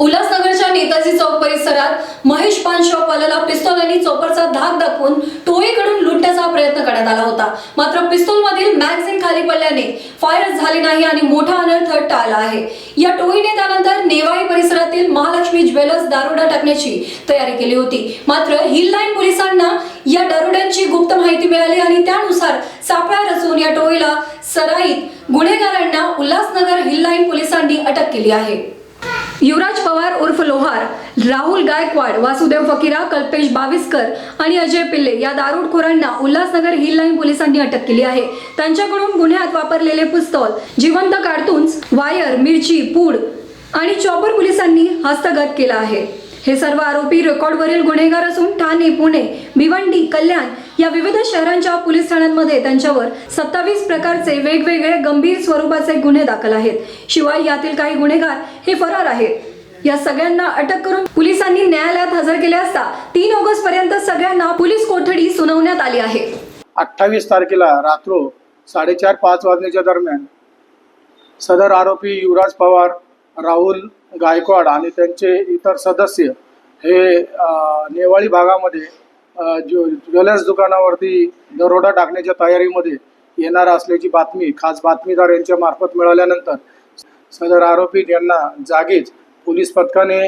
उल्हासनगरच्या नेताजी चौक परिसरात महेश पान शॉपवाल्याला पिस्तोल आणि चोपरचा धाक दाखवून टोळीकडून लुटण्याचा प्रयत्न करण्यात आला होता. मात्र पिस्तोलमधील मॅगझिन खाली पडल्याने फायर झाले नाही आणि मोठा अनर्थ टाळला आहे. या टोळीने त्यानंतर नेवाळी परिसरातील महालक्ष्मी ज्वेलर्स दारुडा टाकण्याची तयारी केली होती. मात्र हिल लाईन पोलिसांना या दारुड्यांची गुप्त माहिती मिळाली आणि त्यानुसार सापळा रचून या टोळीला सराईत गुन्हेगारांना उल्हासनगर हिल लाईन पोलिसांनी अटक केली आहे. युवराज पवार उर्फ लोहार राहुल गायकवाड वासुदेव फकीरा कल्पेश बाविस्कर आणि अजय पिल्ले या दारुडखोरांना उल्हासनगर हिल लाईन पोलिसांनी अटक केली आहे. त्यांच्याकडून गुन्ह्यात वापरलेले पिस्तॉल जिवंत कार्टून्स वायर मिरची पूड आणि चॉपर पोलिसांनी हस्तगत केला आहे. हे सर्व आरोपी रेकॉर्डवरील गुन्हेगार असून ठाणे पुणे भिवंडी कल्याण या विविध शहरांच्या पोलीस ठाण्यांमध्ये त्यांच्यावर सत्तावीस प्रकारचे वेगवेगळे गंभीर स्वरूपाचे गुन्हे दाखल आहेत. शिवाय यातील काही गुन्हेगार हे फरार आहेत. या सगळ्यांना अटक करून पोलिसांनी न्यायालयात हजर केले असता तीन ऑगस्ट पर्यंत सगळ्यांना पोलीस कोठडी सुनावण्यात आली आहे. अठ्ठावीस तारखेला रात्रो साडेचार पाच वाजण्याच्या दरम्यान सदर आरोपी युवराज पवार राहुल गायकवाड आणि त्यांचे इतर सदस्य हे नेवाळी भागामध्ये ज्वे ज्वेलर्स दुकानावरती दरोडा टाकण्याच्या तयारीमध्ये येणार असल्याची बातमी खास बातमीदार यांच्या मार्फत मिळाल्यानंतर सदर आरोपी यांना जागीच पोलीस पथकाने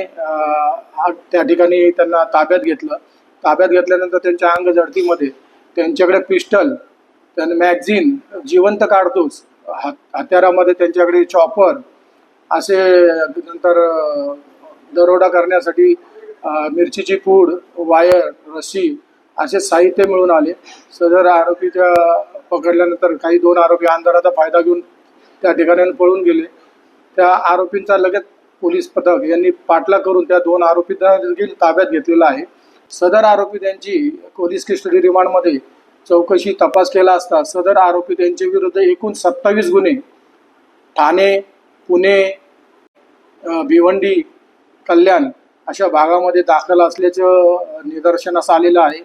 त्या ठिकाणी त्यांना ताब्यात घेतलं. ताब्यात घेतल्यानंतर त्यांच्या अंग जडतीमध्ये त्यांच्याकडे पिस्टल त्यांना मॅगझिन जिवंत काढतोच हत्यारामध्ये त्यांच्याकडे चॉपर असे नंतर दरोडा करण्यासाठी मिरचीची पूड वायर रस्सी असे साहित्य मिळून आले. सदर आरोपीच्या पकडल्यानंतर काही दोन आरोपी अंधाराचा फायदा घेऊन त्या ठिकाणी पळून गेले. त्या आरोपींचा लगेच पोलीस पथक यांनी पाठलाग करून त्या दोन आरोपींना देखील ताब्यात घेतलेला आहे. सदर आरोपी त्यांची पोलीस कस्टडी रिमांडमध्ये चौकशी तपास केला असता सदर आरोपी त्यांच्या विरुद्ध एकूण सत्तावीस गुन्हे ठाणे पुणे भिवंडी कल्याण अशा भागामध्ये दाखल असल्याचं निदर्शनास आलेलं आहे.